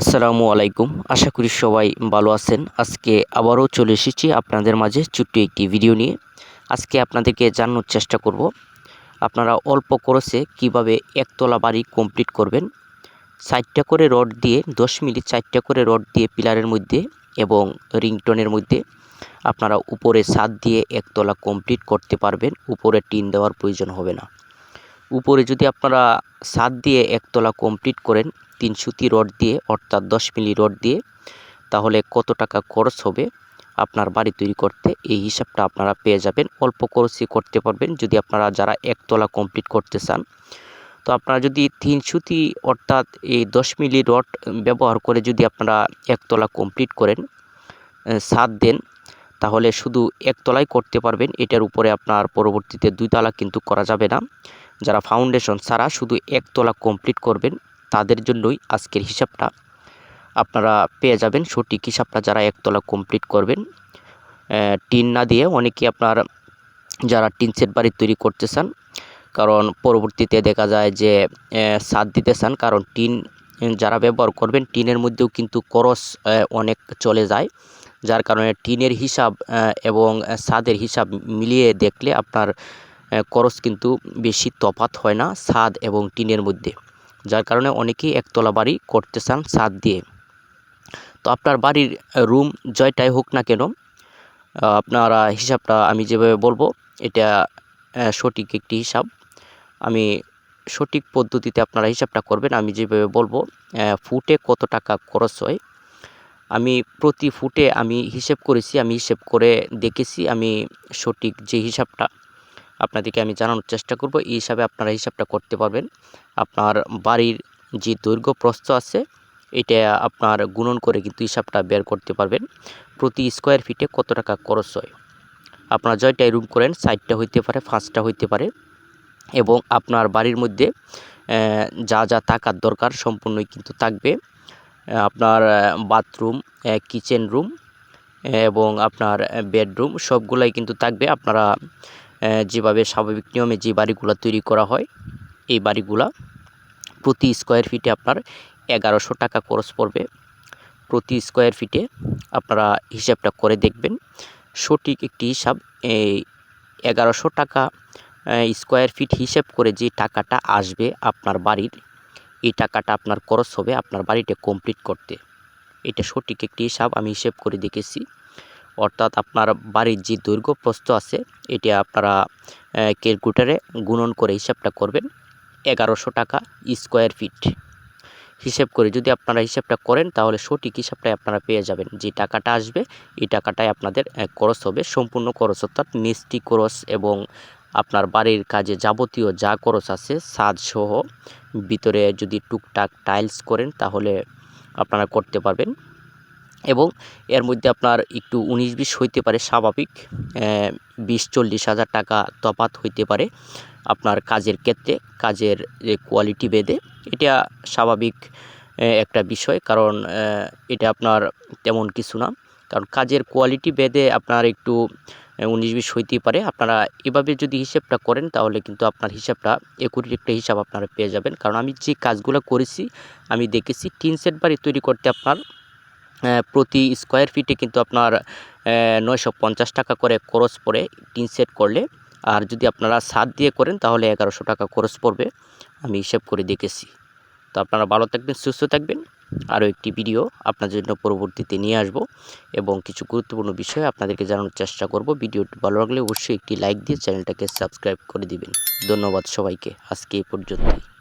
আসসালামু আলাইকুম। আশা করি সবাই ভালো আছেন। আজকে আবারও চলে এসেছি আপনাদের মাঝে ছোট্ট একটি ভিডিও নিয়ে। আজকে আপনাদেরকে জানানোর চেষ্টা করব, আপনারা অল্প খরচে কীভাবে একতলা বাড়ি কমপ্লিট করবেন? চারটা করে রড দিয়ে, দশ মিনিট চারটা করে রড দিয়ে পিলারের মধ্যে এবং রিংটনের মধ্যে আপনারা উপরে ছাদ দিয়ে একতলা কমপ্লিট করতে পারবেন। উপরে টিন দেওয়ার প্রয়োজন হবে না। উপরে যদি আপনারা ছাদ দিয়ে একতলা কমপ্লিট করেন তিন সুতি রড দিয়ে, অর্থাৎ দশ মিলি রড দিয়ে, তাহলে কত টাকা খরচ হবে আপনার বাড়ি তৈরি করতে? এই হিসাবটা আপনারা পেয়ে যাবেন। অল্প খরচে করতে পারবেন। যদি আপনারা যারা একতলা কমপ্লিট করতে চান, তো আপনারা যদি তিন সুতি অর্থাৎ এই দশ মিলি রড ব্যবহার করে যদি আপনারা একতলা কমপ্লিট করেন ছাদ দেন, তাহলে শুধু একতলাই করতে পারবেন। এটার উপরে আপনার পরবর্তীতে দুই তালা কিন্তু করা যাবে না। যারা ফাউন্ডেশন ছাড়া শুধু একতলা কমপ্লিট করবেন, তাদের জন্যই আজকের হিসাবটা। আপনারা পেয়ে যাবেন সঠিক হিসাবটা যারা একতলা কমপ্লিট করবেন। টিন না দিয়ে অনেকে আপনার যারা টিন সেট বাড়ি তৈরি করতে চান, কারণ পরবর্তীতে দেখা যায় যে সাদ দিতে চান, কারণ টিন যারা ব্যবহার করবেন, টিনের মধ্যেও কিন্তু করস অনেক চলে যায়। যার কারণে টিনের হিসাব এবং ছাদের হিসাব মিলিয়ে দেখলে আপনার খরচ কিন্তু বেশি তফাত হয় না ছাদ এবং টিনের মধ্যে, যার কারণে অনেকেই একতলা বাড়ি করতে চান ছাদ দিয়ে। তো আপনার বাড়ির রুম জয়টাই হোক না কেন আপনারা হিসাবটা আমি যেভাবে বলব, এটা সঠিক একটি হিসাব। আমি সঠিক পদ্ধতিতে আপনারা হিসাবটা করবেন, আমি যেভাবে বলব ফুটে কত টাকা খরচ হয়। আমি প্রতি ফুটে আমি হিসেব করেছি, আমি হিসেব করে দেখেছি, আমি সঠিক যে হিসাবটা আপনাদেরকে আমি জানানোর চেষ্টা করব। এই হিসাবে আপনারা হিসাবটা করতে পারবেন। আপনার বাড়ির যে দৈর্ঘ্য প্রস্থ আছে, এটা আপনার গুণন করে কিন্তু হিসাবটা বের করতে পারবেন। প্রতি স্কোয়ার ফিটে কত টাকা খরচ হয়? আপনারা জয়টাই রুম করেন সাইডটা হইতে পারে ফাঁসটা হইতে পারে এবং আপনার বাড়ির মধ্যে যা যা থাকার দরকার সম্পূর্ণই কিন্তু থাকবে। আপনার বাথরুম কিচেন রুম এবং আপনার বেডরুম সবগুলাই কিন্তু থাকবে। আপনারা যেভাবে স্বাভাবিক নিয়মে যে বাড়িগুলো তৈরি করা হয়, এই বাড়িগুলা প্রতি স্কোয়ার ফিটে আপনার এগারোশো টাকা খরচ পড়বে। প্রতি স্কোয়ার ফিটে আপনারা হিসাবটা করে দেখবেন। সঠিক একটি হিসাব, এই এগারোশো টাকা স্কোয়ার ফিট হিসেব করে যে টাকাটা আসবে আপনার বাড়ির, এই টাকাটা আপনার খরচ হবে আপনার বাড়িটা কমপ্লিট করতে। এটা সঠিক একটি হিসাব আমি হিসেব করে দেখেছি। অর্থাৎ আপনার বাড়ির যে দৈর্ঘ্য প্রস্থ আছে, এটি আপনারা ক্যালকুলেটারে গুণন করে হিসাবটা করবেন। এগারোশো টাকা স্কোয়ার ফিট। হিসেব করে যদি আপনারা হিসাবটা করেন, তাহলে সঠিক হিসাবটাই আপনারা পেয়ে যাবেন। যে টাকাটা আসবে, এই টাকাটাই আপনাদের খরচ হবে। সম্পূর্ণ খরচ অর্থাৎ মিষ্টি খরচ এবং আপনার বাড়ির কাজে যাবতীয় যা খরচ আছে সহ ভিতরে যদি টুকটাক টাইলস করেন, তাহলে আপনারা করতে পারবেন। এবং এর মধ্যে আপনার একটু উনিশ বিশ হইতে পারে স্বাভাবিক বিশ চল্লিশ হাজার টাকা তফাত হইতে পারে আপনার কাজের ক্ষেত্রে, কাজের যে কোয়ালিটি বেঁধে। এটা স্বাভাবিক একটা বিষয় কারণ এটা আপনার তেমন কিছু না। কারণ কাজের কোয়ালিটি বেঁধে আপনার একটু উনিশ বিশ হইতেই পারে। আপনারা এভাবে যদি হিসেবটা করেন তাহলে কিন্তু আপনার হিসাবটা একুরেট একটা হিসাব আপনারা পেয়ে যাবেন। কারণ আমি যে কাজগুলো করেছি, আমি দেখেছি, টিন সেট বাড়ি তৈরি করতে আপনার প্রতি স্কোয়ার ফিটে কিন্তু আপনার নয়শো পঞ্চাশ টাকা করে খরচ পড়ে টিন সেট করলে। আর যদি আপনারা সাত দিয়ে করেন, তাহলে এগারোশো টাকা খরচ পড়বে। আমি হিসেব করে দেখেছি। তো আপনারা ভালো থাকবেন, সুস্থ থাকবেন। আরও একটি ভিডিও আপনার জন্য পরবর্তীতে নিয়ে আসব। এবং কিছু গুরুত্বপূর্ণ বিষয় আপনাদেরকে জানানোর চেষ্টা করব। ভিডিওটি ভালো লাগলে অবশ্যই একটি লাইক দিয়ে চ্যানেলটাকে সাবস্ক্রাইব করে দিবেন। ধন্যবাদ সবাইকে। আজকে এই পর্যন্তই।